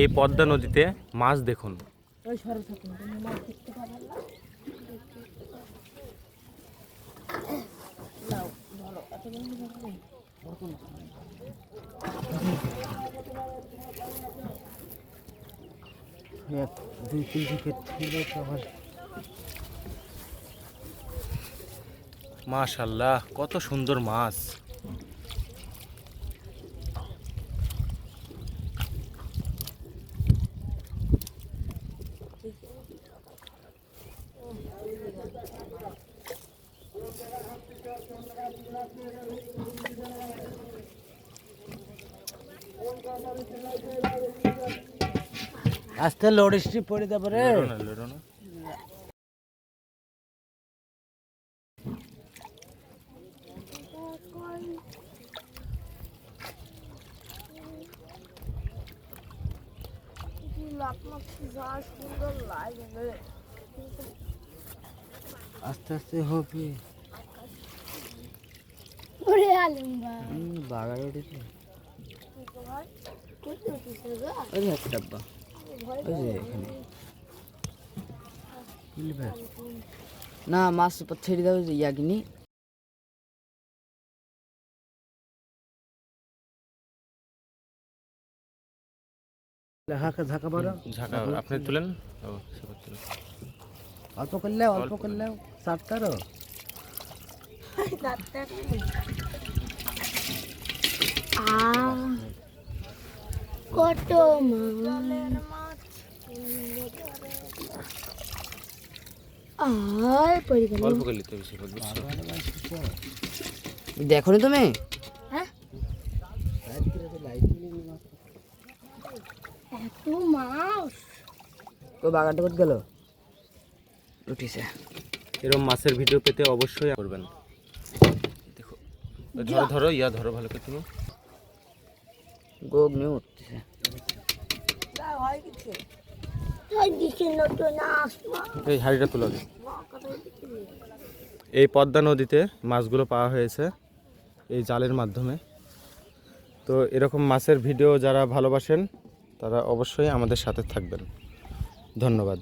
এই পদ্মা নদীতে মাছ দেখুন। দুই তিন আবার। মাশাল্লাহ কত সুন্দর মাছ। আস্তে লোড স্ট্রিপ পড়ে তারপরে লেরো না, লেরো না। সুন্দর লাগে আস্তে আস্তে হবে ওরে আলুম্বা বাগার উঠেছে কত কিছু গো ওই একটা ডাব্বা। ওই যে এখানে। না মাছ ছেড়ে দাও যে ইয়াগিনি। ঝাঁকা আপনি তুলেন? তুলেন। অল্প করলে অল্প করলে সাতটারও কত দেখো নি তুমি হ্যাঁ এত মাছ তো বাগানটা গেল? উঠিছে। এরকম মাছের ভিডিও পেতে অবশ্যই করবেন। ধরো ধরো ইয়া ধরো ভালো করে তুমি। গোগ নিয়ে উঠতেছে এই হাড়িটা তুলো। এই পদ্মা নদীতে মাছগুলো পাওয়া হয়েছে এই জালের মাধ্যমে। তো এরকম মাছের ভিডিও যারা ভালোবাসেন তারা অবশ্যই আমাদের সাথে থাকবেন। ধন্যবাদ।